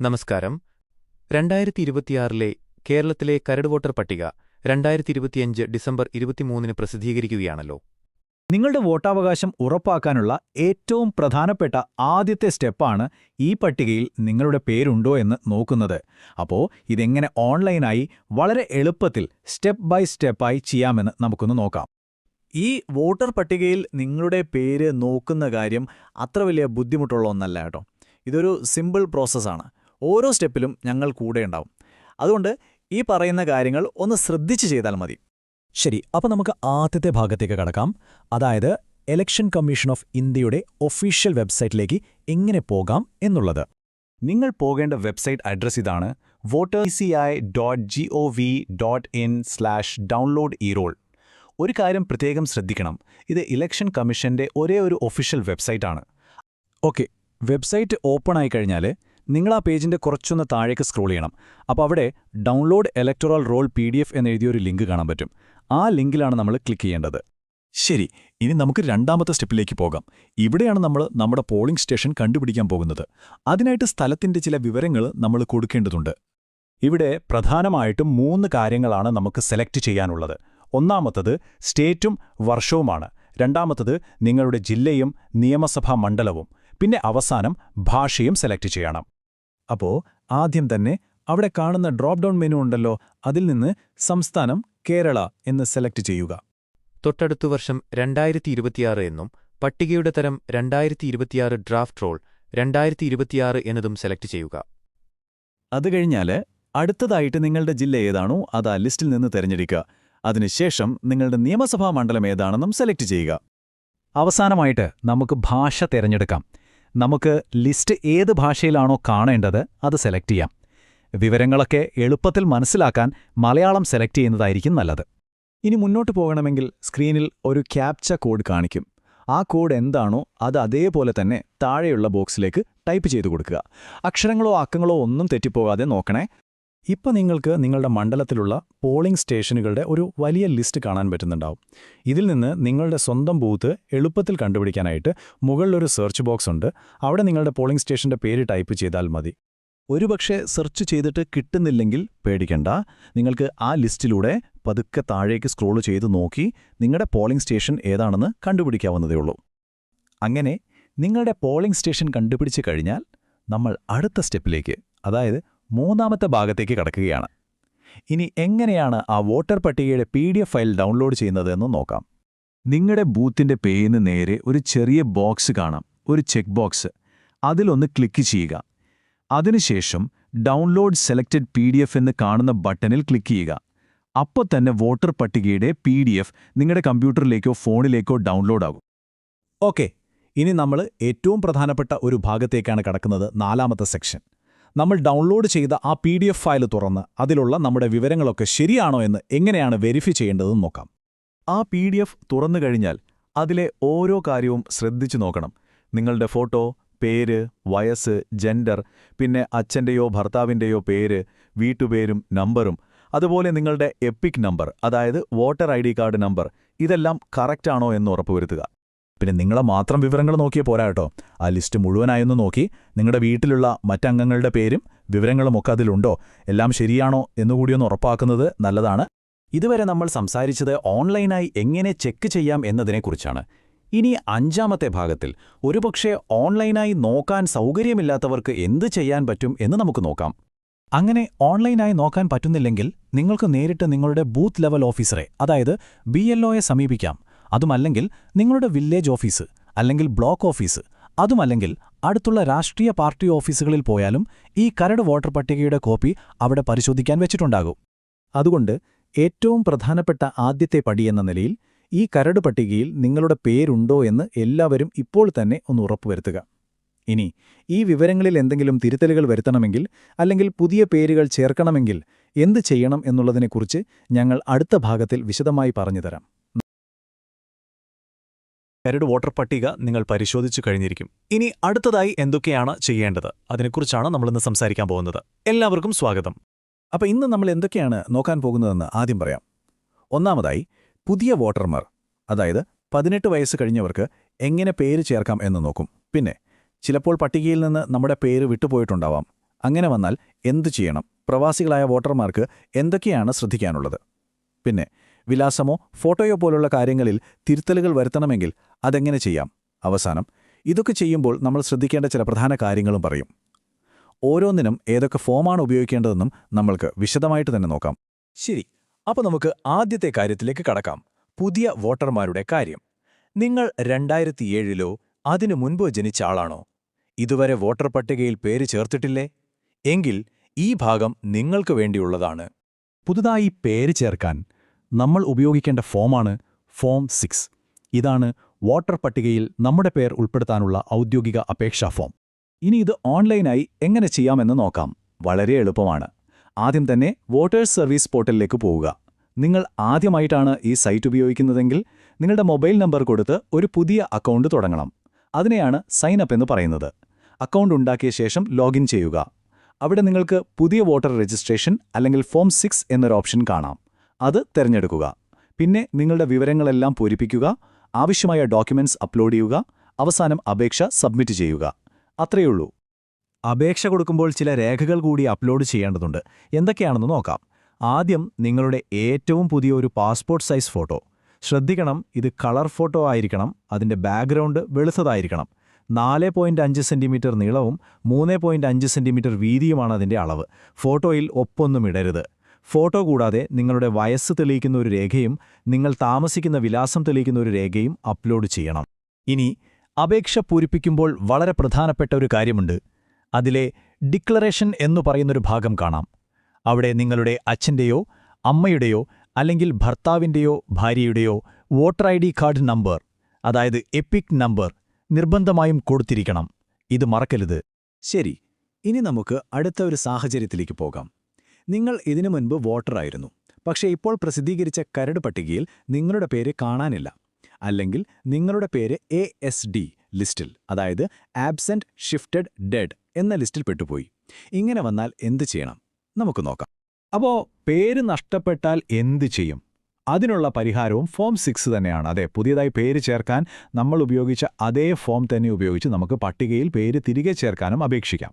നമസ്കാരം. രണ്ടായിരത്തി ഇരുപത്തിയാറിലെ കേരളത്തിലെ കരട് വോട്ടർ പട്ടിക രണ്ടായിരത്തി ഇരുപത്തിയഞ്ച് ഡിസംബർ ഇരുപത്തിമൂന്നിന് പ്രസിദ്ധീകരിക്കുകയാണല്ലോ. നിങ്ങളുടെ വോട്ടാവകാശം ഉറപ്പാക്കാനുള്ള ഏറ്റവും പ്രധാനപ്പെട്ട ആദ്യത്തെ സ്റ്റെപ്പാണ് ഈ പട്ടികയിൽ നിങ്ങളുടെ പേരുണ്ടോ എന്ന് നോക്കുന്നത്. അപ്പോൾ ഇതെങ്ങനെ ഓൺലൈനായി വളരെ എളുപ്പത്തിൽ സ്റ്റെപ്പ് ബൈ സ്റ്റെപ്പായി ചെയ്യാമെന്ന് നമുക്കൊന്ന് നോക്കാം. ഈ വോട്ടർ പട്ടികയിൽ നിങ്ങളുടെ പേര് നോക്കുന്ന കാര്യം അത്ര വലിയ ബുദ്ധിമുട്ടുള്ള ഒന്നല്ല കേട്ടോ. ഇതൊരു സിമ്പിൾ പ്രോസസ്സാണ്. ഓരോ സ്റ്റെപ്പിലും ഞങ്ങൾ കൂടെ ഉണ്ടാവും. അതുകൊണ്ട് ഈ പറയുന്ന കാര്യങ്ങൾ ഒന്ന് ശ്രദ്ധിച്ച് ചെയ്താൽ മതി. ശരി അപ്പോൾ നമുക്ക് ആദ്യത്തെ ഭാഗത്തേക്ക് കടക്കാം. അതായത് എലക്ഷൻ കമ്മീഷൻ ഓഫ് ഇന്ത്യയുടെ ഒഫീഷ്യൽ വെബ്സൈറ്റിലേക്ക് എങ്ങനെ പോകാം എന്നുള്ളത്. നിങ്ങൾ പോകേണ്ട വെബ്സൈറ്റ് അഡ്രസ് ഇതാണ് voter C I dot G O V dot in slash download ഒരു കാര്യം പ്രത്യേകം ശ്രദ്ധിക്കണം. ഇത് ഇലക്ഷൻ കമ്മീഷന്റെ ഒരേ ഒരു ഒഫീഷ്യൽ വെബ്സൈറ്റാണ് ഓക്കെ വെബ്സൈറ്റ് ഓപ്പൺ ആയി കഴിഞ്ഞാൽ നിങ്ങൾ ആ പേജിന്റെ കുറച്ചൊന്ന് താഴേക്ക് സ്ക്രോൾ ചെയ്യണം. അപ്പോൾ അവിടെ download electoral roll P D F എന്നെഴുതിയൊരു link കാണാൻ പറ്റും. ആ ലിങ്കിലാണ് നമ്മൾ ക്ലിക്ക് ചെയ്യേണ്ടത്. ശരി ഇനി നമുക്ക് രണ്ടാമത്തെ സ്റ്റെപ്പിലേക്ക് പോകാം. ഇവിടെയാണ് നമ്മൾ നമ്മുടെ പോളിംഗ് സ്റ്റേഷൻ കണ്ടുപിടിക്കാൻ പോകുന്നത്. അതിനായിട്ട് സ്ഥലത്തിന്റെ ചില വിവരങ്ങൾ നമ്മൾ കൊടുക്കേണ്ടതുണ്ട്. ഇവിടെ പ്രധാനമായിട്ടും മൂന്ന് കാര്യങ്ങളാണ് നമുക്ക് സെലക്ട് ചെയ്യാനുള്ളത്. ഒന്നാമത്തത് സ്റ്റേറ്റും വർഷവുമാണ്. രണ്ടാമത്തത് നിങ്ങളുടെ ജില്ലയും നിയമസഭാ മണ്ഡലവും. പിന്നെ അവസാനം ഭാഷയും സെലക്ട് ചെയ്യണം. അപ്പോ ആദ്യം തന്നെ അവിടെ കാണുന്ന ഡ്രോപ്പ് ഡൗൺ മെനു ഉണ്ടല്ലോ അതിൽ നിന്ന് സംസ്ഥാനം കേരള എന്ന് സെലക്ട് ചെയ്യുക. തൊട്ടടുത്ത വർഷം രണ്ടായിരത്തി ഇരുപത്തിയാറ് എന്നും പട്ടികയുടെ തരം രണ്ടായിരത്തി ഇരുപത്തിയാറ് ഡ്രാഫ്റ്റ് റോൾ രണ്ടായിരത്തി ഇരുപത്തിയാറ് എന്നതും സെലക്ട് ചെയ്യുക. അത് കഴിഞ്ഞാൽ അടുത്തതായിട്ട് നിങ്ങളുടെ ജില്ല ഏതാണോ അത് ആ ലിസ്റ്റിൽ നിന്ന് തിരഞ്ഞെടുക്കുക. അതിനുശേഷം നിങ്ങളുടെ നിയമസഭാ മണ്ഡലം ഏതാണെന്നും സെലക്ട് ചെയ്യുക. അവസാനമായിട്ട് നമുക്ക് ഭാഷ തിരഞ്ഞെടുക്കാം. നമുക്ക് ലിസ്റ്റ് ഏത് ഭാഷയിലാണോ കാണേണ്ടത് അത് സെലക്ട് ചെയ്യാം. വിവരങ്ങളൊക്കെ എളുപ്പത്തിൽ മനസ്സിലാക്കാൻ മലയാളം സെലക്ട് ചെയ്യുന്നതായിരിക്കും നല്ലത്. ഇനി മുന്നോട്ട് പോകണമെങ്കിൽ സ്ക്രീനിൽ ഒരു ക്യാപ്ച കോഡ് കാണിക്കും. ആ കോഡ് എന്താണോ അത് അതേപോലെ തന്നെ താഴെയുള്ള ബോക്സിലേക്ക് ടൈപ്പ് ചെയ്തു കൊടുക്കുക. അക്ഷരങ്ങളോ അക്കങ്ങളോ ഒന്നും തെറ്റിപ്പോകാതെ നോക്കണേ. ഇപ്പം നിങ്ങൾക്ക് നിങ്ങളുടെ മണ്ഡലത്തിലുള്ള പോളിംഗ് സ്റ്റേഷനുകളുടെ ഒരു വലിയ ലിസ്റ്റ് കാണാൻ പറ്റുന്നുണ്ടാവും. ഇതിൽ നിന്ന് നിങ്ങളുടെ സ്വന്തം ബൂത്ത് എളുപ്പത്തിൽ കണ്ടുപിടിക്കാനായിട്ട് മുകളിലൊരു സെർച്ച് ബോക്സ് ഉണ്ട്. അവിടെ നിങ്ങളുടെ പോളിംഗ് സ്റ്റേഷന്റെ പേര് ടൈപ്പ് ചെയ്താൽ മതി. ഒരുപക്ഷെ സെർച്ച് ചെയ്തിട്ട് കിട്ടുന്നില്ലെങ്കിൽ പേടിക്കണ്ട. നിങ്ങൾക്ക് ആ ലിസ്റ്റിലൂടെ പതുക്കെ താഴേക്ക് സ്ക്രോൾ ചെയ്ത് നോക്കി നിങ്ങളുടെ പോളിംഗ് സ്റ്റേഷൻ ഏതാണെന്ന് കണ്ടുപിടിക്കാവുന്നതേ ഉള്ളൂ. അങ്ങനെ നിങ്ങളുടെ പോളിംഗ് സ്റ്റേഷൻ കണ്ടുപിടിച്ച് കഴിഞ്ഞാൽ നമ്മൾ അടുത്ത സ്റ്റെപ്പിലേക്ക് അതായത് മൂന്നാമത്തെ ഭാഗത്തേക്ക് കടക്കുകയാണ്. ഇനി എങ്ങനെയാണ് ആ വോട്ടർ പട്ടികയുടെ പി ഫയൽ ഡൗൺലോഡ് ചെയ്യുന്നതെന്ന് നോക്കാം. നിങ്ങളുടെ ബൂത്തിന്റെ പേരിന് നേരെ ഒരു ചെറിയ ബോക്സ് കാണാം. ഒരു ചെക്ക് ബോക്സ് അതിലൊന്ന് ക്ലിക്ക് ചെയ്യുക. അതിനുശേഷം ഡൗൺലോഡ് സെലക്റ്റഡ് പി എന്ന് കാണുന്ന ബട്ടണിൽ ക്ലിക്ക് ചെയ്യുക. അപ്പോൾ തന്നെ വോട്ടർ പട്ടികയുടെ പി നിങ്ങളുടെ കമ്പ്യൂട്ടറിലേക്കോ ഫോണിലേക്കോ ഡൗൺലോഡ് ആകും. ഓക്കെ. ഇനി നമ്മൾ ഏറ്റവും പ്രധാനപ്പെട്ട ഒരു ഭാഗത്തേക്കാണ് കടക്കുന്നത് നാലാമത്തെ സെക്ഷൻ നമ്മൾ ഡൗൺലോഡ് ചെയ്ത ആ പി ഡി എഫ് ഫയൽ തുറന്ന് അതിലുള്ള നമ്മുടെ വിവരങ്ങളൊക്കെ ശരിയാണോ എന്ന് എങ്ങനെയാണ് വെരിഫൈ ചെയ്യേണ്ടതെന്ന് നോക്കാം. ആ പി ഡി എഫ് തുറന്നു കഴിഞ്ഞാൽ അതിലെ ഓരോ കാര്യവും ശ്രദ്ധിച്ചു നോക്കണം. നിങ്ങളുടെ ഫോട്ടോ പേര് വയസ്സ് ജെൻഡർ പിന്നെ അച്ഛന്റെയോ ഭർത്താവിന്റെയോ പേര് വീട്ടുപേരും നമ്പറും അതുപോലെ നിങ്ങളുടെ എപ്പിക് നമ്പർ അതായത് വോട്ടർ ഐ കാർഡ് നമ്പർ ഇതെല്ലാം കറക്റ്റാണോ എന്ന് ഉറപ്പുവരുത്തുക. പിന്നെ നിങ്ങളെ മാത്രം വിവരങ്ങൾ നോക്കിയേ പോരാ കേട്ടോ. ആ ലിസ്റ്റ് മുഴുവനായൊന്ന് നോക്കി. നിങ്ങളുടെ വീട്ടിലുള്ള മറ്റംഗങ്ങളുടെ പേരും വിവരങ്ങളുമൊക്കെ അതിലുണ്ടോ? എല്ലാം ശരിയാണോ എന്നുകൂടിയൊന്ന് ഉറപ്പാക്കുന്നത് നല്ലതാണ്. ഇതുവരെ നമ്മൾ സംസാരിച്ചത് ഓൺലൈനായി എങ്ങനെ ചെക്ക് ചെയ്യാം എന്നതിനെക്കുറിച്ചാണ് ഇനി അഞ്ചാമത്തെ ഭാഗത്തിൽ ഒരുപക്ഷെ ഓൺലൈനായി നോക്കാൻ സൗകര്യമില്ലാത്തവർക്ക് എന്ത് ചെയ്യാൻ പറ്റും എന്ന് നമുക്ക് നോക്കാം. അങ്ങനെ ഓൺലൈനായി നോക്കാൻ പറ്റുന്നില്ലെങ്കിൽ നിങ്ങൾക്ക് നേരിട്ട് നിങ്ങളുടെ ബൂത്ത് ലെവൽ ഓഫീസറെ അതായത് ബി സമീപിക്കാം. അതുമല്ലെങ്കിൽ നിങ്ങളുടെ വില്ലേജ് ഓഫീസ് അല്ലെങ്കിൽ ബ്ലോക്ക് ഓഫീസ് അതുമല്ലെങ്കിൽ അടുത്തുള്ള രാഷ്ട്രീയ പാർട്ടി ഓഫീസുകളിൽ പോയാലും ഈ കരട് വോട്ടർ പട്ടികയുടെ കോപ്പി അവിടെ പരിശോധിക്കാൻ വെച്ചിട്ടുണ്ടാകും. അതുകൊണ്ട് ഏറ്റവും പ്രധാനപ്പെട്ട ആദ്യത്തെ പടിയെന്ന നിലയിൽ ഈ കരട് പട്ടികയിൽ നിങ്ങളുടെ പേരുണ്ടോ എന്ന് എല്ലാവരും ഇപ്പോൾ തന്നെ ഒന്ന് ഉറപ്പുവരുത്തുക. ഇനി ഈ വിവരങ്ങളിൽ എന്തെങ്കിലും തിരുത്തലുകൾ വരുത്തണമെങ്കിൽ അല്ലെങ്കിൽ പുതിയ പേരുകൾ ചേർക്കണമെങ്കിൽ എന്ത് ചെയ്യണം എന്നുള്ളതിനെക്കുറിച്ച് ഞങ്ങൾ അടുത്ത ഭാഗത്തിൽ വിശദമായി പറഞ്ഞുതരാം കരട് വോട്ടർ പട്ടിക നിങ്ങൾ പരിശോധിച്ചു കഴിഞ്ഞിരിക്കും. ഇനി അടുത്തതായി എന്തൊക്കെയാണ് ചെയ്യേണ്ടത്? അതിനെക്കുറിച്ചാണ് നമ്മളിന്ന് സംസാരിക്കാൻ പോകുന്നത്. എല്ലാവർക്കും സ്വാഗതം. അപ്പോൾ ഇന്ന് നമ്മൾ എന്തൊക്കെയാണ് നോക്കാൻ പോകുന്നതെന്ന് ആദ്യം പറയാം. ഒന്നാമതായി പുതിയ വോട്ടർമാർ അതായത് പതിനെട്ട് വയസ്സ് കഴിഞ്ഞവർക്ക് എങ്ങനെ പേര് ചേർക്കാം എന്ന് നോക്കും. പിന്നെ ചിലപ്പോൾ പട്ടികയിൽ നിന്ന് നമ്മുടെ പേര് വിട്ടുപോയിട്ടുണ്ടാവാം. അങ്ങനെ വന്നാൽ എന്തു ചെയ്യണം? പ്രവാസികളായ വോട്ടർമാർക്ക് എന്തൊക്കെയാണ് ശ്രദ്ധിക്കാനുള്ളത്? പിന്നെ വിലാസമോ ഫോട്ടോയോ പോലുള്ള കാര്യങ്ങളിൽ തിരുത്തലുകൾ വരുത്തണമെങ്കിൽ അതെങ്ങനെ ചെയ്യാം? അവസാനം ഇതൊക്കെ ചെയ്യുമ്പോൾ നമ്മൾ ശ്രദ്ധിക്കേണ്ട ചില പ്രധാന കാര്യങ്ങളും പറയും. ഓരോന്നിനും ഏതൊക്കെ ഫോമാണ് ഉപയോഗിക്കേണ്ടതെന്നും നമ്മൾക്ക് വിശദമായിട്ട് തന്നെ നോക്കാം. ശരി അപ്പോൾ നമുക്ക് ആദ്യത്തെ കാര്യത്തിലേക്ക് കടക്കാം. പുതിയ വോട്ടർമാരുടെ കാര്യം. നിങ്ങൾ രണ്ടായിരത്തിയേഴിലോ അതിനു മുൻപോ ജനിച്ച ആളാണോ? ഇതുവരെ വോട്ടർ പട്ടികയിൽ പേര് ചേർത്തിട്ടില്ലേ? എങ്കിൽ ഈ ഭാഗം നിങ്ങൾക്ക് വേണ്ടിയുള്ളതാണ്. പുതുതായി പേര് ചേർക്കാൻ നമ്മൾ ഉപയോഗിക്കേണ്ട ഫോമാണ് ഫോം സിക്സ്. ഇതാണ് വോട്ടർ പട്ടികയിൽ നമ്മുടെ പേർ ഉൾപ്പെടുത്താനുള്ള ഔദ്യോഗിക അപേക്ഷാ ഫോം. ഇനി ഇത് ഓൺലൈനായി എങ്ങനെ ചെയ്യാമെന്ന് നോക്കാം. വളരെ എളുപ്പമാണ്. ആദ്യം തന്നെ വോട്ടേഴ്സ് സർവീസ് പോർട്ടലിലേക്ക് പോവുക. നിങ്ങൾ ആദ്യമായിട്ടാണ് ഈ സൈറ്റ് ഉപയോഗിക്കുന്നതെങ്കിൽ നിങ്ങളുടെ മൊബൈൽ നമ്പർ കൊടുത്ത് ഒരു പുതിയ അക്കൗണ്ട് തുടങ്ങണം. അതിനെയാണ് സൈൻ അപ്പ് എന്ന് പറയുന്നത്. അക്കൗണ്ട് ഉണ്ടാക്കിയ ശേഷം ലോഗിൻ ചെയ്യുക. അവിടെ നിങ്ങൾക്ക് പുതിയ വോട്ടർ രജിസ്ട്രേഷൻ അല്ലെങ്കിൽ ഫോം സിക്സ് എന്നൊരു ഓപ്ഷൻ കാണാം. അത് തിരഞ്ഞെടുക്കുക. പിന്നെ നിങ്ങളുടെ വിവരങ്ങളെല്ലാം പൂരിപ്പിക്കുക ആവശ്യമായ ഡോക്യുമെന്റ്സ് അപ്ലോഡ് ചെയ്യുക അവസാനം അപേക്ഷ സബ്മിറ്റ് ചെയ്യുക. അത്രയുള്ളൂ അപേക്ഷ കൊടുക്കുമ്പോൾ ചില രേഖകൾ കൂടി അപ്ലോഡ് ചെയ്യേണ്ടതുണ്ട്. എന്തൊക്കെയാണെന്ന് നോക്കാം. ആദ്യം നിങ്ങളുടെ ഏറ്റവും പുതിയ ഒരു പാസ്പോർട്ട് സൈസ് ഫോട്ടോ ശ്രദ്ധിക്കണം ഇത് കളർ ഫോട്ടോ ആയിരിക്കണം അതിന്റെ ബാക്ക്ഗ്രൗണ്ട് വെളുത്തതായിരിക്കണം. നാല് പോയിന്റ് അഞ്ച് സെന്റിമീറ്റർ നീളവും മൂന്ന് പോയിന്റ് അഞ്ച് സെന്റിമീറ്റർ വീതിയുമാണ് അതിന്റെ അളവ്. ഫോട്ടോയിൽ ഒപ്പൊന്നും ഇടരുത്. ഫോട്ടോ കൂടാതെ നിങ്ങളുടെ വയസ്സ് തെളിയിക്കുന്ന ഒരു രേഖയും നിങ്ങൾ താമസിക്കുന്ന വിലാസം തെളിയിക്കുന്ന ഒരു രേഖയും അപ്ലോഡ് ചെയ്യണം. ഇനി അപേക്ഷ പൂരിപ്പിക്കുമ്പോൾ വളരെ പ്രധാനപ്പെട്ട ഒരു കാര്യമുണ്ട്. അതിലെ ഡിക്ലറേഷൻ എന്നു പറയുന്നൊരു ഭാഗം കാണാം. അവിടെ നിങ്ങളുടെ അച്ഛന്റെയോ അമ്മയുടെയോ അല്ലെങ്കിൽ ഭർത്താവിന്റെയോ ഭാര്യയുടെയോ voter I D card number അതായത് എപ്പിക് നമ്പർ നിർബന്ധമായും കൊടുത്തിരിക്കണം. ഇത് മറക്കരുത്. ശരി ഇനി നമുക്ക് അടുത്ത ഒരു സാഹചര്യത്തിലേക്ക് പോകാം. നിങ്ങൾ ഇതിനു മുൻപ് വോട്ടറായിരുന്നു. പക്ഷേ ഇപ്പോൾ പ്രസിദ്ധീകരിച്ച കരട് പട്ടികയിൽ നിങ്ങളുടെ പേര് കാണാനില്ല. അല്ലെങ്കിൽ നിങ്ങളുടെ പേര് എ എസ് ഡി ലിസ്റ്റിൽ അതായത് ആബ്സെന്റ് ഷിഫ്റ്റഡ് ഡെഡ് എന്ന ലിസ്റ്റിൽ പെട്ടുപോയി. ഇങ്ങനെ വന്നാൽ എന്ത് ചെയ്യണം? നമുക്ക് നോക്കാം. അപ്പോൾ പേര് നഷ്ടപ്പെട്ടാൽ എന്ത് ചെയ്യും? അതിനുള്ള പരിഹാരവും ഫോം സിക്സ് തന്നെയാണ്. അതെ പുതിയതായി പേര് ചേർക്കാൻ നമ്മൾ ഉപയോഗിച്ച അതേ ഫോം തന്നെ ഉപയോഗിച്ച് നമുക്ക് പട്ടികയിൽ പേര് തിരികെ ചേർക്കാനും അപേക്ഷിക്കാം.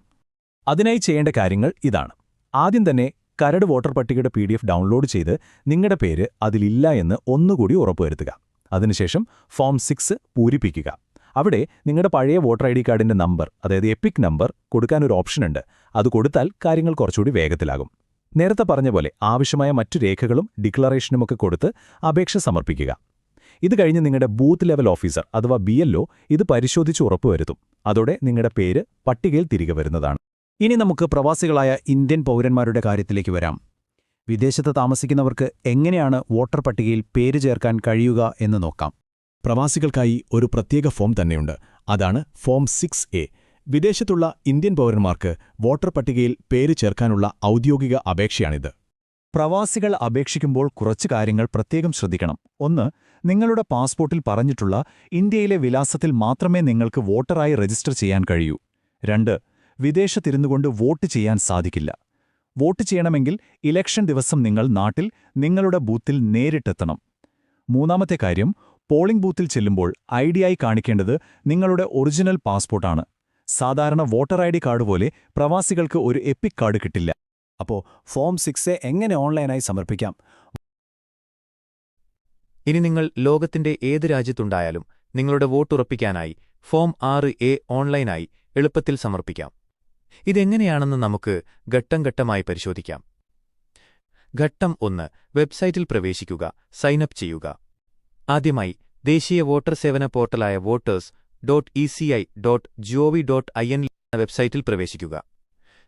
അതിനായി ചെയ്യേണ്ട കാര്യങ്ങൾ ഇതാണ്. ആദ്യം തന്നെ കരട് വോട്ടർ പട്ടികയുടെ പി ഡൗൺലോഡ് ചെയ്ത് നിങ്ങളുടെ പേര് അതിലില്ല എന്ന് ഒന്നുകൂടി ഉറപ്പുവരുത്തുക. അതിനുശേഷം ഫോം സിക്സ് പൂരിപ്പിക്കുക. അവിടെ നിങ്ങളുടെ പഴയ വോട്ടർ ഐ ഡി കാർഡിന്റെ നമ്പർ അതായത് എപ്പിക് നമ്പർ കൊടുക്കാനൊരു ഓപ്ഷനുണ്ട് അത് കൊടുത്താൽ കാര്യങ്ങൾ കുറച്ചുകൂടി വേഗത്തിലാകും. നേരത്തെ പറഞ്ഞ പോലെ ആവശ്യമായ മറ്റു രേഖകളും ഡിക്ലറേഷനുമൊക്കെ കൊടുത്ത് അപേക്ഷ സമർപ്പിക്കുക. ഇത് കഴിഞ്ഞ് നിങ്ങളുടെ ബൂത്ത് ലെവൽ ഓഫീസർ അഥവാ ബി ഇത് പരിശോധിച്ച് ഉറപ്പുവരുത്തും. അതോടെ നിങ്ങളുടെ പേര് പട്ടികയിൽ തിരികെ വരുന്നതാണ്. ഇനി നമുക്ക് പ്രവാസികളായ ഇന്ത്യൻ പൗരന്മാരുടെ കാര്യത്തിലേക്ക് വരാം. വിദേശത്ത് താമസിക്കുന്നവർക്ക് എങ്ങനെയാണ് വോട്ടർ പട്ടികയിൽ പേര് ചേർക്കാൻ കഴിയുക എന്ന് നോക്കാം. പ്രവാസികൾക്കായി ഒരു പ്രത്യേക ഫോം തന്നെയുണ്ട്. അതാണ് ഫോം സിക്സ് എ. വിദേശത്തുള്ള ഇന്ത്യൻ പൗരന്മാർക്ക് വോട്ടർ പട്ടികയിൽ പേര് ചേർക്കാനുള്ള ഔദ്യോഗിക അപേക്ഷയാണിത്. പ്രവാസികൾ അപേക്ഷിക്കുമ്പോൾ കുറച്ച് കാര്യങ്ങൾ പ്രത്യേകം ശ്രദ്ധിക്കണം. ഒന്ന് നിങ്ങളുടെ പാസ്പോർട്ടിൽ പറഞ്ഞിട്ടുള്ള ഇന്ത്യയിലെ വിലാസത്തിൽ മാത്രമേ നിങ്ങൾക്ക് വോട്ടറായി രജിസ്റ്റർ ചെയ്യാൻ കഴിയൂ. രണ്ട് വിദേശത്തിരുന്നുകൊണ്ട് വോട്ട് ചെയ്യാൻ സാധിക്കില്ല. വോട്ട് ചെയ്യണമെങ്കിൽ ഇലക്ഷൻ ദിവസം നിങ്ങൾ നാട്ടിൽ നിങ്ങളുടെ ബൂത്തിൽ നേരിട്ടെത്തണം. മൂന്നാമത്തെ കാര്യം പോളിംഗ് ബൂത്തിൽ ചെല്ലുമ്പോൾ ഐ ഡിയായി കാണിക്കേണ്ടത് നിങ്ങളുടെ ഒറിജിനൽ പാസ്പോർട്ടാണ്. സാധാരണ വോട്ടർ ഐ ഡി കാർഡ് പോലെ പ്രവാസികൾക്ക് ഒരു എപ്പിക് കാർഡ് കിട്ടില്ല. അപ്പോ ഫോം സിക്സ് എങ്ങനെ ഓൺലൈനായി സമർപ്പിക്കാം? ഇനി നിങ്ങൾ ലോകത്തിന്റെ ഏത് രാജ്യത്തുണ്ടായാലും നിങ്ങളുടെ വോട്ടുറപ്പിക്കാനായി ഫോം ആറ് എ ഓൺലൈനായി എളുപ്പത്തിൽ സമർപ്പിക്കാം. ഇതെങ്ങനെയാണെന്ന് നമുക്ക് ഘട്ടം ഘട്ടമായി പരിശോധിക്കാം. ഘട്ടം ഒന്ന് വെബ്സൈറ്റിൽ പ്രവേശിക്കുക സൈനപ്പ് ചെയ്യുക. ആദ്യമായി ദേശീയ വോട്ടർ സേവന പോർട്ടലായ voters dot E C I dot gov dot I N എന്ന വെബ്സൈറ്റിൽ പ്രവേശിക്കുക.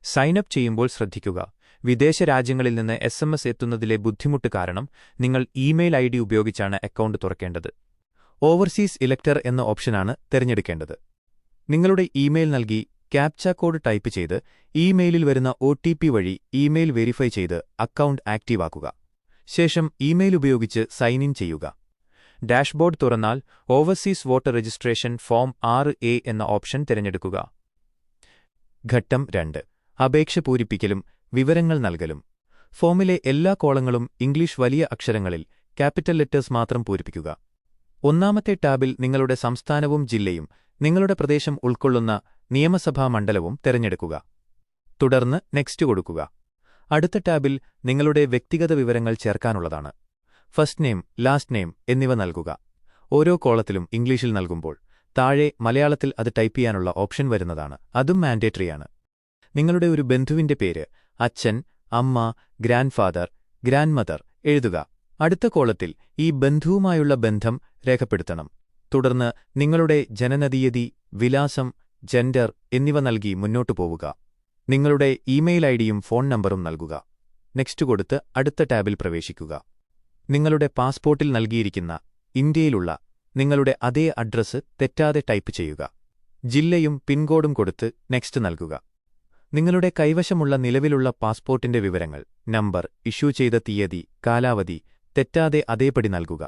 സൈനപ്പ് ചെയ്യുമ്പോൾ ശ്രദ്ധിക്കുക വിദേശ രാജ്യങ്ങളിൽ നിന്ന് എസ് എം എസ് എത്തുന്നതിലെ ബുദ്ധിമുട്ട് കാരണം നിങ്ങൾ ഇമെയിൽ ഐ ഡി ഉപയോഗിച്ചാണ് അക്കൗണ്ട് തുറക്കേണ്ടത്. ഓവർസീസ് ഇലക്ടർ എന്ന ഓപ്ഷനാണ് തിരഞ്ഞെടുക്കേണ്ടത്. നിങ്ങളുടെ ഇമെയിൽ നൽകി ക്യാപ്ച കോഡ് ടൈപ്പ് ചെയ്ത് ഇമെയിലിൽ വരുന്ന ഒ വഴി ഇമെയിൽ വെരിഫൈ ചെയ്ത് അക്കൗണ്ട് ആക്റ്റീവാക്കുക ശേഷം ഇമെയിൽ ഉപയോഗിച്ച് സൈൻ ഇൻ ചെയ്യുക. ഡാഷ്ബോർഡ് തുറന്നാൽ ഓവർസീസ് വോട്ടർ രജിസ്ട്രേഷൻ ഫോം ആറ് എ എന്ന ഓപ്ഷൻ തിരഞ്ഞെടുക്കുക. ഘട്ടം രണ്ട്. അപേക്ഷ പൂരിപ്പിക്കലും വിവരങ്ങൾ നൽകലും. ഫോമിലെ എല്ലാ കോളങ്ങളും ഇംഗ്ലീഷ് വലിയ അക്ഷരങ്ങളിൽ ക്യാപിറ്റൽ ലെറ്റേഴ്സ് മാത്രം പൂരിപ്പിക്കുക. ഒന്നാമത്തെ ടാബിൽ നിങ്ങളുടെ സംസ്ഥാനവും ജില്ലയും നിങ്ങളുടെ പ്രദേശം ഉൾക്കൊള്ളുന്ന നിയമസഭാ മണ്ഡലവും തിരഞ്ഞെടുക്കുക. തുടർന്ന് നെക്സ്റ്റ് കൊടുക്കുക. അടുത്ത ടാബിൽ നിങ്ങളുടെ വ്യക്തിഗത വിവരങ്ങൾ ചേർക്കാനുള്ളതാണ്. ഫസ്റ്റ് നെയിം ലാസ്റ്റ് നെയിം എന്നിവ നൽകുക. ഓരോ കോളത്തിലും ഇംഗ്ലീഷിൽ നൽകുമ്പോൾ താഴെ മലയാളത്തിൽ അത് ടൈപ്പ് ചെയ്യാനുള്ള ഓപ്ഷൻ വരുന്നതാണ്. അതും മാൻഡേറ്ററിയാണ് നിങ്ങളുടെ ഒരു ബന്ധുവിന്റെ പേര് അച്ഛൻ അമ്മ ഗ്രാൻഡ് ഫാദർ ഗ്രാൻഡ് മദർ എഴുതുക. അടുത്ത കോളത്തിൽ ഈ ബന്ധുവുമായുള്ള ബന്ധം രേഖപ്പെടുത്തണം. തുടർന്ന് നിങ്ങളുടെ ജനനതീയതി വിലാസം ജെൻഡർ എന്നിവ നൽകി മുന്നോട്ടു പോവുക. നിങ്ങളുടെ ഇമെയിൽ ഐഡിയും ഫോൺ നമ്പറും നൽകുക. നെക്സ്റ്റ് കൊടുത്ത് അടുത്ത ടാബിൽ പ്രവേശിക്കുക. നിങ്ങളുടെ പാസ്പോർട്ടിൽ നൽകിയിരിക്കുന്ന ഇന്ത്യയിലുള്ള നിങ്ങളുടെ അതേ അഡ്രസ്സ് തെറ്റാതെ ടൈപ്പ് ചെയ്യുക. ജില്ലയും പിൻകോഡും കൊടുത്ത് നെക്സ്റ്റ് നൽകുക. നിങ്ങളുടെ കൈവശമുള്ള നിലവിലുള്ള പാസ്പോർട്ടിന്റെ വിവരങ്ങൾ നമ്പർ ഇഷ്യൂ ചെയ്ത തീയതി കാലാവധി തെറ്റാതെ അതേപടി നൽകുക.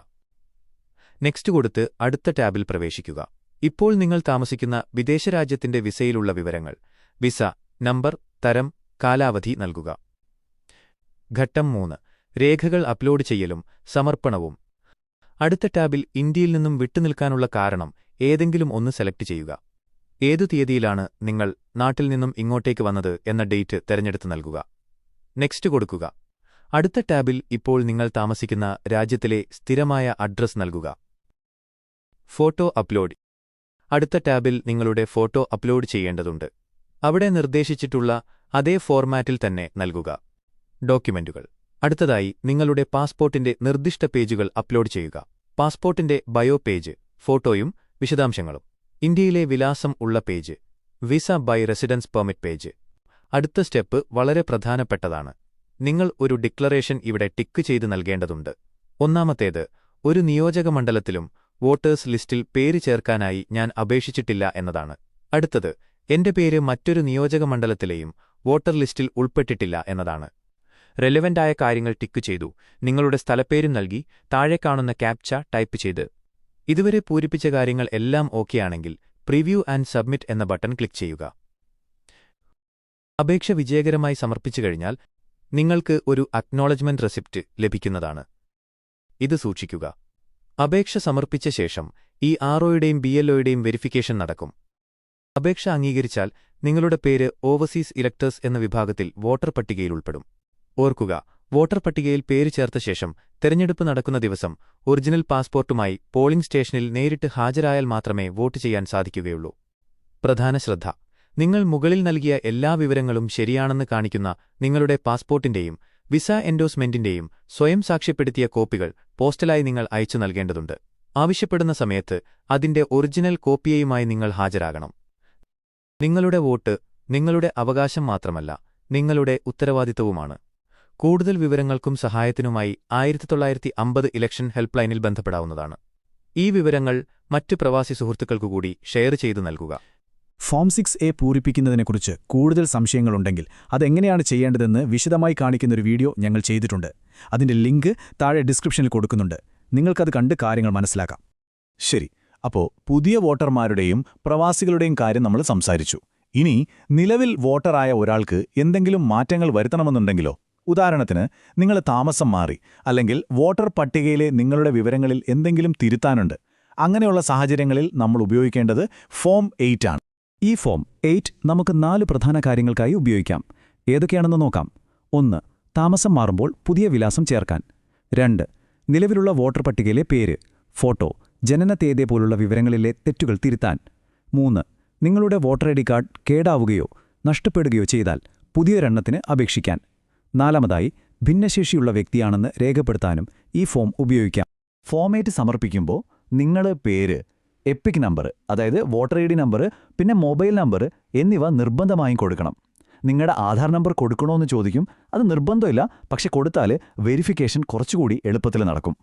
നെക്സ്റ്റ് കൊടുത്ത് അടുത്ത ടാബിൽ പ്രവേശിക്കുക. ഇപ്പോൾ നിങ്ങൾ താമസിക്കുന്ന വിദേശരാജ്യത്തിന്റെ വിസയിലുള്ള വിവരങ്ങൾ. വിസ നമ്പർ തരം കാലാവധി നൽകുക. ഘട്ടം മൂന്ന്. രേഖകൾ അപ്ലോഡ് ചെയ്യലും സമർപ്പണവും. അടുത്ത ടാബിൽ ഇന്ത്യയിൽ നിന്നും വിട്ടുനിൽക്കാനുള്ള കാരണം ഏതെങ്കിലും ഒന്ന് സെലക്ട് ചെയ്യുക. ഏതു തീയതിയിലാണ് നിങ്ങൾ നാട്ടിൽ നിന്നും ഇങ്ങോട്ടേക്ക് വന്നത് എന്ന ഡേറ്റ് തെരഞ്ഞെടുത്ത് നൽകുക. നെക്സ്റ്റ് കൊടുക്കുക. അടുത്ത ടാബിൽ ഇപ്പോൾ നിങ്ങൾ താമസിക്കുന്ന രാജ്യത്തിലെ സ്ഥിരമായ അഡ്രസ് നൽകുക. Photo upload. അടുത്ത ടാബിൽ നിങ്ങളുടെ ഫോട്ടോ അപ്ലോഡ് ചെയ്യേണ്ടതുണ്ട്. അവിടെ നിർദ്ദേശിച്ചിട്ടുള്ള അതേ ഫോർമാറ്റിൽ തന്നെ നൽകുക. ഡോക്യുമെന്റുകൾ. അടുത്തതായി നിങ്ങളുടെ പാസ്പോർട്ടിന്റെ നിർദ്ദിഷ്ട പേജുകൾ അപ്ലോഡ് ചെയ്യുക. പാസ്പോർട്ടിന്റെ ബയോ പേജ് ഫോട്ടോയും വിശദാംശങ്ങളും. ഇന്ത്യയിലെ വിലാസം ഉള്ള page visa by residence permit page. അടുത്ത സ്റ്റെപ്പ് വളരെ പ്രധാനപ്പെട്ടതാണ്. നിങ്ങൾ ഒരു ഡിക്ലറേഷൻ ഇവിടെ ടിക്ക് ചെയ്ത് നൽകേണ്ടതുണ്ട്. ഒന്നാമത്തേത് ഒരു നിയോജകമണ്ഡലത്തിലും വോട്ടേഴ്സ് ലിസ്റ്റിൽ പേര് ചേർക്കാനായി ഞാൻ അപേക്ഷിച്ചിട്ടില്ല എന്നതാണ്. അടുത്തത് എന്റെ പേര് മറ്റൊരു നിയോജകമണ്ഡലത്തിലെയും വോട്ടർ ലിസ്റ്റിൽ ഉൾപ്പെട്ടിട്ടില്ല എന്നതാണ്. റെലവന്റായ കാര്യങ്ങൾ ടിക്ക് ചെയ്തു. നിങ്ങളുടെ സ്ഥലപ്പേരും നൽകി താഴെ കാണുന്ന ക്യാപ്ച ടൈപ്പ് ചെയ്ത്. ഇതുവരെ പൂരിപ്പിച്ച കാര്യങ്ങൾ എല്ലാം ഓക്കെയാണെങ്കിൽ പ്രിവ്യൂ ആൻഡ് സബ്മിറ്റ് എന്ന ബട്ടൺ ക്ലിക്ക് ചെയ്യുക. അപേക്ഷ വിജയകരമായി സമർപ്പിച്ചു കഴിഞ്ഞാൽ നിങ്ങൾക്ക് ഒരു അക്നോളജ്മെന്റ് റെസിപ്റ്റ് ലഭിക്കുന്നതാണ്. ഇത് സൂക്ഷിക്കുക. അപേക്ഷ സമർപ്പിച്ച ശേഷം ഈ ആർഒയുടെയും ബി എൽഒയുടെയും വെരിഫിക്കേഷൻ നടക്കും. അപേക്ഷ അംഗീകരിച്ചാൽ നിങ്ങളുടെ പേര് ഓവർസീസ് ഇലക്ടേഴ്സ് എന്ന വിഭാഗത്തിൽ വോട്ടർ പട്ടികയിൽ ഉൾപ്പെടും. ഓർക്കുക വോട്ടർ പട്ടികയിൽ പേര് ചേർത്ത ശേഷം തെരഞ്ഞെടുപ്പ് നടക്കുന്ന ദിവസം ഒറിജിനൽ പാസ്പോർട്ടുമായി പോളിംഗ് സ്റ്റേഷനിൽ നേരിട്ട് ഹാജരായാൽ മാത്രമേ വോട്ട് ചെയ്യാൻ സാധിക്കുകയുള്ളൂ. പ്രധാന ശ്രദ്ധ നിങ്ങൾ മുകളിൽ നൽകിയ എല്ലാ വിവരങ്ങളും ശരിയാണെന്ന് കാണിക്കുന്ന നിങ്ങളുടെ പാസ്പോർട്ടിന്റെയും വിസ എൻഡോസ്മെന്റിന്റെയും സ്വയം സാക്ഷ്യപ്പെടുത്തിയ കോപ്പികൾ പോസ്റ്റലായി നിങ്ങൾ അയച്ചു നൽകേണ്ടതുണ്ട്. ആവശ്യപ്പെടുന്ന സമയത്ത് അതിന്റെ ഒറിജിനൽ കോപ്പിയയുമായി നിങ്ങൾ ഹാജരാകണം. നിങ്ങളുടെ വോട്ട് നിങ്ങളുടെ അവകാശം മാത്രമല്ല നിങ്ങളുടെ ഉത്തരവാദിത്തവുമാണ് കൂടുതൽ വിവരങ്ങൾക്കും സഹായത്തിനുമായി ആയിരത്തി തൊള്ളായിരത്തി അമ്പത് ഇലക്ഷൻ ഹെൽപ്പ് ലൈനിൽ ബന്ധപ്പെടാവുന്നതാണ്. ഈ വിവരങ്ങൾ മറ്റു പ്രവാസി സുഹൃത്തുക്കൾക്കുകൂടി ഷെയർ ചെയ്തു നൽകുക. ഫോം സിക്സ് എ പൂരിപ്പിക്കുന്നതിനെക്കുറിച്ച് കൂടുതൽ സംശയങ്ങളുണ്ടെങ്കിൽ അതെങ്ങനെയാണ് ചെയ്യേണ്ടതെന്ന് വിശദമായി കാണിക്കുന്നൊരു വീഡിയോ ഞങ്ങൾ ചെയ്തിട്ടുണ്ട്. അതിന്റെ ലിങ്ക് താഴെ ഡിസ്ക്രിപ്ഷനിൽ കൊടുക്കുന്നുണ്ട്. നിങ്ങൾക്കത് കണ്ട് കാര്യങ്ങൾ മനസ്സിലാക്കാം. ശരി അപ്പോൾ പുതിയ വോട്ടർമാരുടെയും പ്രവാസികളുടെയും കാര്യം നമ്മൾ സംസാരിച്ചു. ഇനി നിലവിൽ വോട്ടറായ ഒരാൾക്ക് എന്തെങ്കിലും മാറ്റങ്ങൾ വരുത്തണമെന്നുണ്ടെങ്കിലോ? ഉദാഹരണത്തിന് നിങ്ങൾ താമസം മാറി അല്ലെങ്കിൽ വോട്ടർ പട്ടികയിലെ നിങ്ങളുടെ വിവരങ്ങളിൽ എന്തെങ്കിലും തിരുത്താനുണ്ട്. അങ്ങനെയുള്ള സാഹചര്യങ്ങളിൽ നമ്മൾ ഉപയോഗിക്കേണ്ടത് ഫോം എയ്റ്റ് ആണ്. ഈ ഫോം എയ്റ്റ് നമുക്ക് നാല് പ്രധാന കാര്യങ്ങൾക്കായി ഉപയോഗിക്കാം. ഏതൊക്കെയാണെന്ന് നോക്കാം. ഒന്ന് താമസം മാറുമ്പോൾ പുതിയ വിലാസം ചേർക്കാൻ. രണ്ട് നിലവിലുള്ള വോട്ടർ പട്ടികയിലെ പേര് ഫോട്ടോ ജനന തീയതി പോലുള്ള വിവരങ്ങളിലെ തെറ്റുകൾ തിരുത്താൻ. മൂന്ന് നിങ്ങളുടെ വോട്ടർ ഐ ഡി കാർഡ് കേടാവുകയോ നഷ്ടപ്പെടുകയോ ചെയ്താൽ പുതിയൊരെണ്ണത്തിന് അപേക്ഷിക്കാൻ. നാലാമതായി ഭിന്നശേഷിയുള്ള വ്യക്തിയാണെന്ന് രേഖപ്പെടുത്താനും ഈ ഫോം ഉപയോഗിക്കാം. ഫോമേറ്റ് സമർപ്പിക്കുമ്പോൾ നിങ്ങൾ പേര് എപ്പിക് നമ്പർ അതായത് വോട്ടർ ഐ ഡി നമ്പർ പിന്നെ മൊബൈൽ നമ്പർ എന്നിവ നിർബന്ധമായും കൊടുക്കണം. നിങ്ങളുടെ ആധാർ നമ്പർ കൊടുക്കണോ എന്ന് ചോദിക്കും. അത് നിർബന്ധമില്ല പക്ഷെ കൊടുത്താൽ വെരിഫിക്കേഷൻ കുറച്ചുകൂടി എളുപ്പത്തിൽ നടക്കും.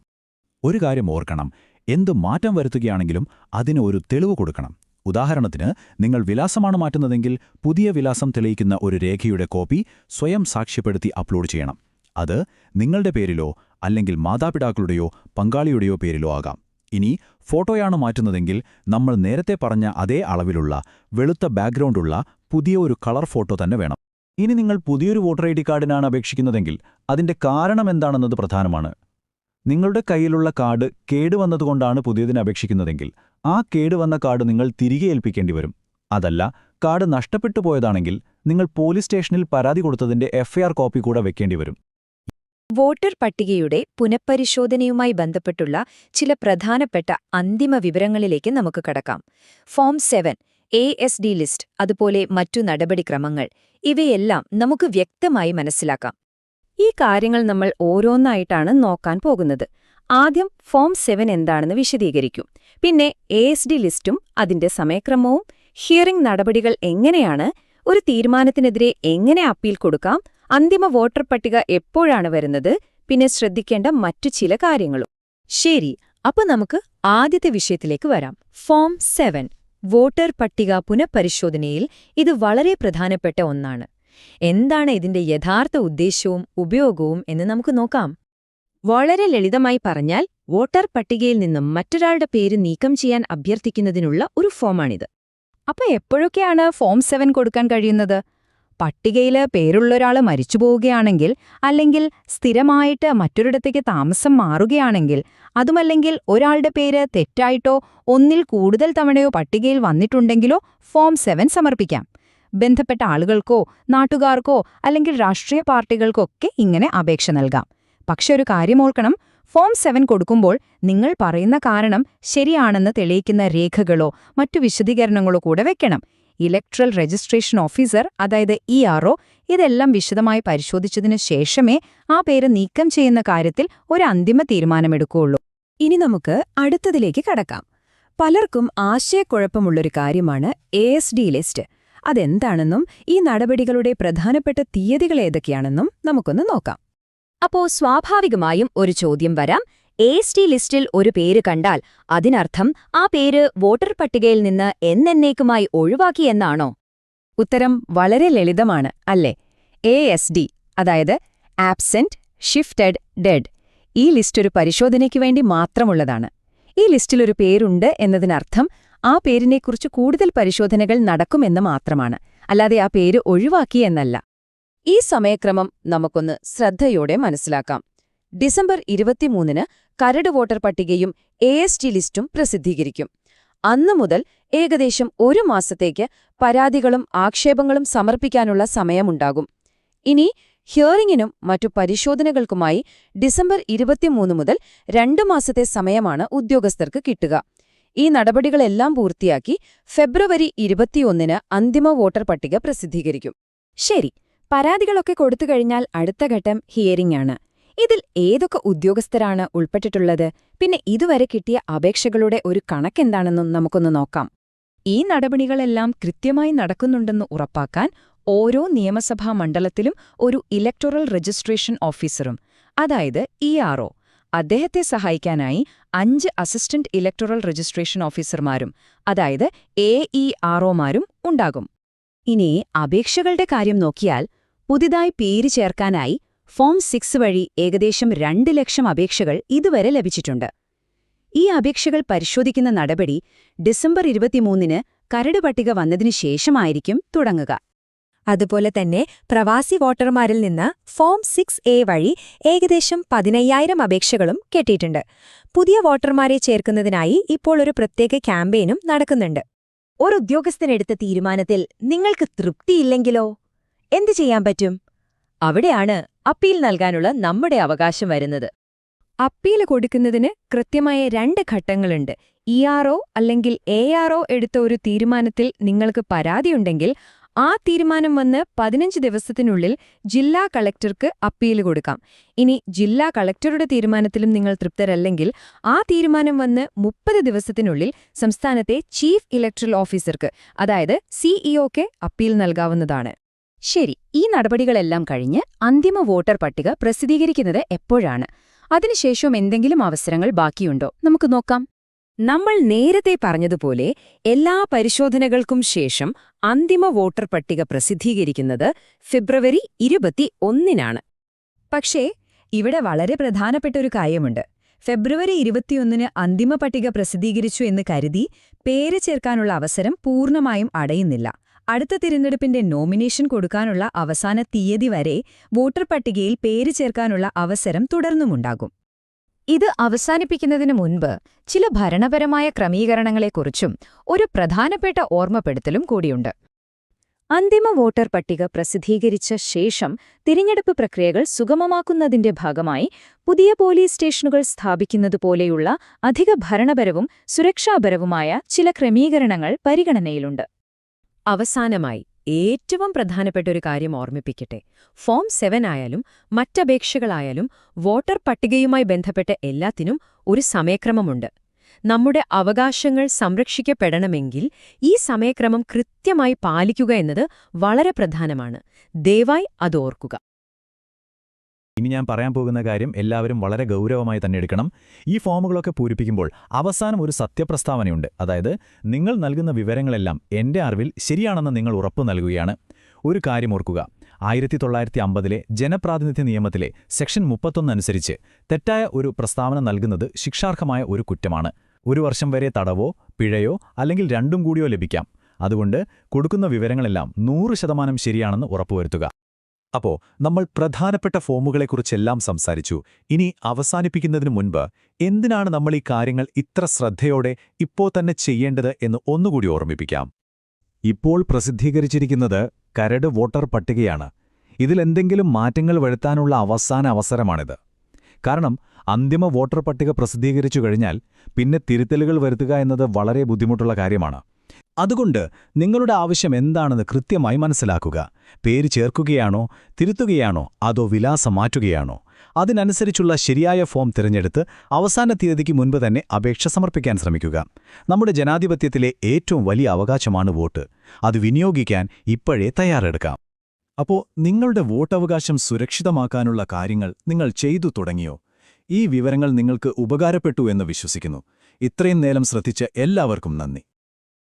ഒരു കാര്യം ഓർക്കണം എന്ത് മാറ്റം വരുത്തുകയാണെങ്കിലും അതിന് ഒരു തെളിവ് കൊടുക്കണം. ഉദാഹരണത്തിന് നിങ്ങൾ വിലാസമാണ് മാറ്റുന്നതെങ്കിൽ പുതിയ വിലാസം തെളിയിക്കുന്ന ഒരു രേഖയുടെ കോപ്പി സ്വയം സാക്ഷ്യപ്പെടുത്തി അപ്ലോഡ് ചെയ്യണം. അത് നിങ്ങളുടെ പേരിലോ അല്ലെങ്കിൽ മാതാപിതാക്കളുടെയോ പങ്കാളിയുടെയോ പേരിലോ ആകാം. ഇനി ഫോട്ടോയാണ് മാറ്റുന്നതെങ്കിൽ നമ്മൾ നേരത്തെ പറഞ്ഞ അതേ അളവിലുള്ള വെളുത്ത ബാക്ക്ഗ്രൗണ്ടുള്ള പുതിയ ഒരു കളർ ഫോട്ടോ തന്നെ വേണം. ഇനി നിങ്ങൾ പുതിയൊരു വോട്ടർ ഐ ഡി കാർഡിനാണ് അപേക്ഷിക്കുന്നതെങ്കിൽ അതിന്റെ കാരണം എന്താണെന്നത് പ്രധാനമാണ്. നിങ്ങളുടെ കയ്യിലുള്ള കാർഡ് കേടുവന്നതുകൊണ്ടാണ് പുതിയതിന് അപേക്ഷിക്കുന്നതെങ്കിൽ ആ കേടുവന്ന കാർഡ് നിങ്ങൾ തിരികെ ഏൽപ്പിക്കേണ്ടി വരും. അതല്ല കാർഡ് നഷ്ടപ്പെട്ടു പോയതാണെങ്കിൽ നിങ്ങൾ പോലീസ് സ്റ്റേഷനിൽ പരാതി കൊടുത്തതിന്റെ എഫ്ഐആർ കോപ്പി കൂടെ വെക്കേണ്ടി വരും. വോട്ടർ പട്ടികയുടെ പുനഃപരിശോധനയുമായി ബന്ധപ്പെട്ടുള്ള ചില പ്രധാനപ്പെട്ട അന്തിമ വിവരങ്ങളിലേക്ക് നമുക്ക് കടക്കാം. Form seven A S D list അതുപോലെ മറ്റു നടപടിക്രമങ്ങൾ. ഇവയെല്ലാം നമുക്ക് വ്യക്തമായി മനസ്സിലാക്കാം. ഈ കാര്യങ്ങൾ നമ്മൾ ഓരോന്നായിട്ടാണ് നോക്കാൻ പോകുന്നത്. ആദ്യം ഫോം സെവൻ എന്താണെന്ന് വിശദീകരിക്കും. പിന്നെ എ എസ് ഡി ലിസ്റ്റും അതിന്റെ സമയക്രമവും ഹിയറിംഗ് നടപടികൾ എങ്ങനെയാണ് ഒരു തീരുമാനത്തിനെതിരെ എങ്ങനെ അപ്പീൽ കൊടുക്കാം അന്തിമ വോട്ടർ പട്ടിക എപ്പോഴാണ് വരുന്നത്? പിന്നെ ശ്രദ്ധിക്കേണ്ട മറ്റു ചില കാര്യങ്ങളും. ശരി അപ്പൊ നമുക്ക് ആദ്യത്തെ വിഷയത്തിലേക്ക് വരാം. ഫോം സെവൻ വോട്ടർ പട്ടിക പുനഃപരിശോധനയിൽ ഇത് വളരെ പ്രധാനപ്പെട്ട ഒന്നാണ്. എന്താണ് ഇതിന്റെ യഥാർത്ഥ ഉദ്ദേശവും ഉപയോഗവും എന്ന് നമുക്ക് നോക്കാം. വളരെ ലളിതമായി പറഞ്ഞാൽ വോട്ടർ പട്ടികയിൽ നിന്നും മറ്റൊരാളുടെ പേര് നീക്കം ചെയ്യാൻ അഭ്യർത്ഥിക്കുന്നതിനുള്ള ഒരു ഫോമാണിത്. അപ്പൊ എപ്പോഴൊക്കെയാണ് ഫോം സെവൻ കൊടുക്കാൻ കഴിയുന്നത്? പട്ടികയിൽ പേരുള്ളൊരാൾ മരിച്ചു പോവുകയാണെങ്കിൽ അല്ലെങ്കിൽ സ്ഥിരമായിട്ട് മറ്റൊരിടത്തേക്ക് താമസം മാറുകയാണെങ്കിൽ അതുമല്ലെങ്കിൽ ഒരാളുടെ പേര് തെറ്റായിട്ടോ ഒന്നിൽ കൂടുതൽ തവണയോ പട്ടികയിൽ വന്നിട്ടുണ്ടെങ്കിലോ ഫോം സെവൻ സമർപ്പിക്കാം. ബന്ധപ്പെട്ട ആളുകൾക്കോ നാട്ടുകാർക്കോ അല്ലെങ്കിൽ രാഷ്ട്രീയ പാർട്ടികൾക്കൊക്കെ ഇങ്ങനെ അപേക്ഷ നൽകാം. പക്ഷെ ഒരു കാര്യം ഓർക്കണം ഫോം സെവൻ കൊടുക്കുമ്പോൾ നിങ്ങൾ പറയുന്ന കാരണം ശരിയാണെന്ന് തെളിയിക്കുന്ന രേഖകളോ മറ്റു വിശദീകരണങ്ങളോ കൂടെ വെക്കണം. ഇലക്ട്രൽ രജിസ്ട്രേഷൻ ഓഫീസർ അതായത് ഇ ആർഒ ഇതെല്ലാം വിശദമായി പരിശോധിച്ചതിനു ശേഷമേ ആ പേര് നീക്കം ചെയ്യുന്ന കാര്യത്തിൽ ഒരു അന്തിമ തീരുമാനമെടുക്കുകയുള്ളൂ. ഇനി നമുക്ക് അടുത്തതിലേക്ക് കടക്കാം. പലർക്കും ആശയക്കുഴപ്പമുള്ളൊരു കാര്യമാണ് എ എസ് ഡി ലിസ്റ്റ്. അതെന്താണെന്നും ഈ നടപടികളുടെ പ്രധാനപ്പെട്ട തീയതികൾ ഏതൊക്കെയാണെന്നും നമുക്കൊന്ന് നോക്കാം. അപ്പോ സ്വാഭാവികമായും ഒരു ചോദ്യം വരാം. എ എസ് ടി ലിസ്റ്റിൽ ഒരു പേര് കണ്ടാൽ അതിനർത്ഥം ആ പേര് വോട്ടർ പട്ടികയിൽ നിന്ന് എന്നേക്കുമായി ഒഴിവാക്കിയെന്നാണോ ഉത്തരം വളരെ ലളിതമാണ് അല്ലേ? എ എസ് ഡി അതായത് ആബ്സെന്റ് ഷിഫ്റ്റഡ് ഡെഡ് ഈ ലിസ്റ്റ് ഒരു പരിശോധനയ്ക്ക് വേണ്ടി മാത്രമുള്ളതാണ്. ഈ ലിസ്റ്റിൽ ഒരു പേരുണ്ട് എന്നതിനർത്ഥം ആ പേരിനെക്കുറിച്ച് കൂടുതൽ പരിശോധനകൾ നടക്കുമെന്ന് മാത്രമാണ്. അല്ലാതെ ആ പേര് ഒഴിവാക്കി എന്നല്ല. ഈ സമയക്രമം നമുക്കൊന്ന് ശ്രദ്ധയോടെ മനസ്സിലാക്കാം. ഡിസംബർ ഇരുപത്തിമൂന്നിന് കരട് വോട്ടർ പട്ടികയും എ എസ് ടി ലിസ്റ്റും പ്രസിദ്ധീകരിക്കും. അന്നു മുതൽ ഏകദേശം ഒരു മാസത്തേക്ക് പരാതികളും ആക്ഷേപങ്ങളും സമർപ്പിക്കാനുള്ള സമയമുണ്ടാകും. ഇനി ഹിയറിംഗിനും മറ്റു പരിശോധനകൾക്കുമായി ഡിസംബർ ഇരുപത്തിമൂന്ന് മുതൽ രണ്ടു മാസത്തെ സമയമാണ് ഉദ്യോഗസ്ഥർക്ക് കിട്ടുക. ഈ നടപടികളെല്ലാം പൂർത്തിയാക്കി ഫെബ്രുവരി ഇരുപത്തിയൊന്നിന് അന്തിമ വോട്ടർ പട്ടിക പ്രസിദ്ധീകരിക്കും. ശരി പരാതികളൊക്കെ കൊടുത്തു കഴിഞ്ഞാൽ അടുത്ത ഘട്ടം ഹിയറിംഗ് ആണ് ഇതിൽ ഏതൊക്കെ ഉദ്യോഗസ്ഥരാണ് ഉൾപ്പെട്ടിട്ടുള്ളത് പിന്നെ ഇതുവരെ കിട്ടിയ അപേക്ഷകളുടെ ഒരു കണക്കെന്താണെന്നും നമുക്കൊന്ന് നോക്കാം. ഈ നടപടികളെല്ലാം കൃത്യമായി നടക്കുന്നുണ്ടെന്ന് ഉറപ്പാക്കാൻ ഓരോ നിയമസഭാ മണ്ഡലത്തിലും ഒരു ഇലക്ടറൽ രജിസ്ട്രേഷൻ ഓഫീസറും അതായത് ഇ അദ്ദേഹത്തെ സഹായിക്കാനായി അഞ്ച് അസിസ്റ്റന്റ് ഇലക്ടറൽ രജിസ്ട്രേഷൻ ഓഫീസർമാരും അതായത് എ ഇ ആർഒമാരും ഉണ്ടാകും. ഇനി അപേക്ഷകളുടെ കാര്യം നോക്കിയാൽ പുതിയതായി പേര് ചേർക്കാനായി ഫോം സിക്സ് വഴി ഏകദേശം രണ്ട് ലക്ഷം അപേക്ഷകൾ ഇതുവരെ ലഭിച്ചിട്ടുണ്ട്. ഈ അപേക്ഷകൾ പരിശോധിക്കുന്ന നടപടി ഡിസംബർ ഇരുപത്തിമൂന്നിന് കരട് പട്ടിക വന്നതിനു ശേഷമായിരിക്കും തുടങ്ങുക. അതുപോലെ തന്നെ പ്രവാസി വോട്ടർമാരിൽ നിന്ന് ഫോം സിക്സ് എ വഴി ഏകദേശം പതിനയ്യായിരം അപേക്ഷകളും കെട്ടിയിട്ടുണ്ട്. പുതിയ വോട്ടർമാരെ ചേർക്കുന്നതിനായി ഇപ്പോൾ ഒരു പ്രത്യേക ക്യാമ്പയിനും നടക്കുന്നുണ്ട്. ഒരു ഉദ്യോഗസ്ഥനെടുത്ത തീരുമാനത്തിൽ നിങ്ങൾക്ക് തൃപ്തിയില്ലെങ്കിലോ? എന്തു ചെയ്യാൻ പറ്റും? അവിടെയാണ് അപ്പീൽ നൽകാനുള്ള നമ്മുടെ അവകാശം വരുന്നത്. അപ്പീൽ കൊടുക്കുന്നതിന് കൃത്യമായ രണ്ട് ഘട്ടങ്ങളുണ്ട്. ഇ അല്ലെങ്കിൽ എ എടുത്ത ഒരു തീരുമാനത്തിൽ നിങ്ങൾക്ക് പരാതിയുണ്ടെങ്കിൽ ആ തീരുമാനം വന്ന് പതിനഞ്ച് ദിവസത്തിനുള്ളിൽ ജില്ലാ കളക്ടർക്ക് അപ്പീൽ കൊടുക്കാം. ഇനി ജില്ലാ കളക്ടറുടെ തീരുമാനത്തിലും നിങ്ങൾ തൃപ്തരല്ലെങ്കിൽ ആ തീരുമാനം വന്ന് മുപ്പത് ദിവസത്തിനുള്ളിൽ സംസ്ഥാനത്തെ ചീഫ് ഇലക്ട്രൽ ഓഫീസർക്ക് അതായത് സിഇഒക്ക് അപ്പീൽ നൽകാവുന്നതാണ്. ശരി ഈ നടപടികളെല്ലാം കഴിഞ്ഞ് അന്തിമ വോട്ടർ പട്ടിക പ്രസിദ്ധീകരിക്കുന്നത് എപ്പോഴാണ്? അതിനുശേഷം എന്തെങ്കിലും അവസരങ്ങൾ ബാക്കിയുണ്ടോ? നമുക്ക് നോക്കാം. നമ്മൾ നേരത്തെ പറഞ്ഞതുപോലെ എല്ലാ പരിശോധനകൾക്കും ശേഷം അന്തിമ വോട്ടർ പട്ടിക പ്രസിദ്ധീകരിക്കുന്നത് ഫെബ്രുവരി ഇരുപത്തി ഒന്നിനാണ് പക്ഷേ ഇവിടെ വളരെ പ്രധാനപ്പെട്ട ഒരു കാര്യമുണ്ട്. ഫെബ്രുവരി ഇരുപത്തിയൊന്നിന് അന്തിമ പട്ടിക പ്രസിദ്ധീകരിച്ചു എന്ന് കരുതി പേര് ചേർക്കാനുള്ള അവസരം പൂർണമായും അടയുന്നില്ല. അടുത്ത തിരഞ്ഞെടുപ്പിന്റെ നോമിനേഷൻ കൊടുക്കാനുള്ള അവസാന തീയതി വരെ വോട്ടർ പട്ടികയിൽ പേര് ചേർക്കാനുള്ള അവസരം തുടർന്നുമുണ്ടാകും. ഇത് അവസാനിപ്പിക്കുന്നതിന് മുൻപ് ചില ഭരണപരമായ ക്രമീകരണങ്ങളെക്കുറിച്ചും ഒരു പ്രധാനപ്പെട്ട ഓർമ്മപ്പെടുത്തലും കൂടിയുണ്ട്. അന്തിമ വോട്ടർ പട്ടിക പ്രസിദ്ധീകരിച്ച ശേഷം തിരഞ്ഞെടുപ്പ് പ്രക്രിയകൾ സുഗമമാക്കുന്നതിന്റെ ഭാഗമായി പുതിയ പോലീസ് സ്റ്റേഷനുകൾ സ്ഥാപിക്കുന്നതുപോലെയുള്ള അധിക ഭരണപരവും സുരക്ഷാപരവുമായ ചില ക്രമീകരണങ്ങൾ പരിഗണനയിലുണ്ട്. അവസാനമായി ഏറ്റവും പ്രധാനപ്പെട്ട ഒരു കാര്യം ഓർമ്മിപ്പിക്കട്ടെ. ഫോം സെവൻ ആയാലും മറ്റപേക്ഷകളായാലും വോട്ടർ പട്ടികയുമായി ബന്ധപ്പെട്ട എല്ലാത്തിനും ഒരു സമയക്രമമുണ്ട്. നമ്മുടെ അവകാശങ്ങൾ സംരക്ഷിക്കപ്പെടണമെങ്കിൽ ഈ സമയക്രമം കൃത്യമായി പാലിക്കുക എന്നത് വളരെ പ്രധാനമാണ്. ദയവായി അത് ഓർക്കുക ഇനി ഞാൻ പറയാൻ പോകുന്ന കാര്യം എല്ലാവരും വളരെ ഗൗരവമായി തന്നെ എടുക്കണം. ഈ ഫോമുകളൊക്കെ പൂരിപ്പിക്കുമ്പോൾ അവസാനം ഒരു സത്യപ്രസ്താവനയുണ്ട്. അതായത് നിങ്ങൾ നൽകുന്ന വിവരങ്ങളെല്ലാം എന്റെ അറിവിൽ ശരിയാണെന്ന് നിങ്ങൾ ഉറപ്പ് നൽകുകയാണ്. ഒരു കാര്യം ഓർക്കുക. ആയിരത്തി തൊള്ളായിരത്തി അമ്പതിലെ ജനപ്രാതിനിധ്യ നിയമത്തിലെ സെക്ഷൻ മുപ്പത്തൊന്ന് അനുസരിച്ച് തെറ്റായ ഒരു പ്രസ്താവന നൽകുന്നത് ശിക്ഷാർഹമായ ഒരു കുറ്റമാണ്. ഒരു വർഷം വരെ തടവോ പിഴയോ അല്ലെങ്കിൽ രണ്ടും കൂടിയോ ലഭിക്കാം. അതുകൊണ്ട് കൊടുക്കുന്ന വിവരങ്ങളെല്ലാം നൂറ് ശതമാനം ശരിയാണെന്ന് ഉറപ്പുവരുത്തുക. അപ്പോ നമ്മൾ പ്രധാനപ്പെട്ട ഫോമുകളെക്കുറിച്ചെല്ലാം സംസാരിച്ചു. ഇനി അവസാനിപ്പിക്കുന്നതിനു മുൻപ് എന്തിനാണ് നമ്മൾ ഈ കാര്യങ്ങൾ ഇത്ര ശ്രദ്ധയോടെ ഇപ്പോൾ തന്നെ ചെയ്യേണ്ടത് എന്ന് ഒന്നുകൂടി ഓർമ്മിപ്പിക്കാം. ഇപ്പോൾ പ്രസിദ്ധീകരിച്ചിരിക്കുന്നത് കരട് വോട്ടർ പട്ടികയാണ്. ഇതിലെന്തെങ്കിലും മാറ്റങ്ങൾ വരുത്താനുള്ള അവസാന അവസരമാണിത്. കാരണം അന്തിമ വോട്ടർ പട്ടിക പ്രസിദ്ധീകരിച്ചു കഴിഞ്ഞാൽ പിന്നെ തിരുത്തലുകൾ വരുത്തുക എന്നത് വളരെ ബുദ്ധിമുട്ടുള്ള കാര്യമാണ്. അതുകൊണ്ട് നിങ്ങളുടെ ആവശ്യം എന്താണെന്ന് കൃത്യമായി മനസ്സിലാക്കുക. പേര് ചേർക്കുകയാണോ തിരുത്തുകയാണോ അതോ വിലാസം മാറ്റുകയാണോ? അതിനനുസരിച്ചുള്ള ശരിയായ ഫോം തിരഞ്ഞെടുത്ത് അവസാന തീയതിക്ക് മുൻപ് തന്നെ അപേക്ഷ സമർപ്പിക്കാൻ ശ്രമിക്കുക. നമ്മുടെ ജനാധിപത്യത്തിലെ ഏറ്റവും വലിയ അവകാശമാണ് വോട്ട്. അത് വിനിയോഗിക്കാൻ ഇപ്പോഴേ തയ്യാറെടുക്കാം. അപ്പോൾ നിങ്ങളുടെ വോട്ടവകാശം സുരക്ഷിതമാക്കാനുള്ള കാര്യങ്ങൾ നിങ്ങൾ ചെയ്തു തുടങ്ങിയോ? ഈ വിവരങ്ങൾ നിങ്ങൾക്ക് ഉപകാരപ്പെട്ടു എന്ന് വിശ്വസിക്കുന്നു. ഇത്രയും നേരം ശ്രദ്ധിച്ച എല്ലാവർക്കും നന്ദി.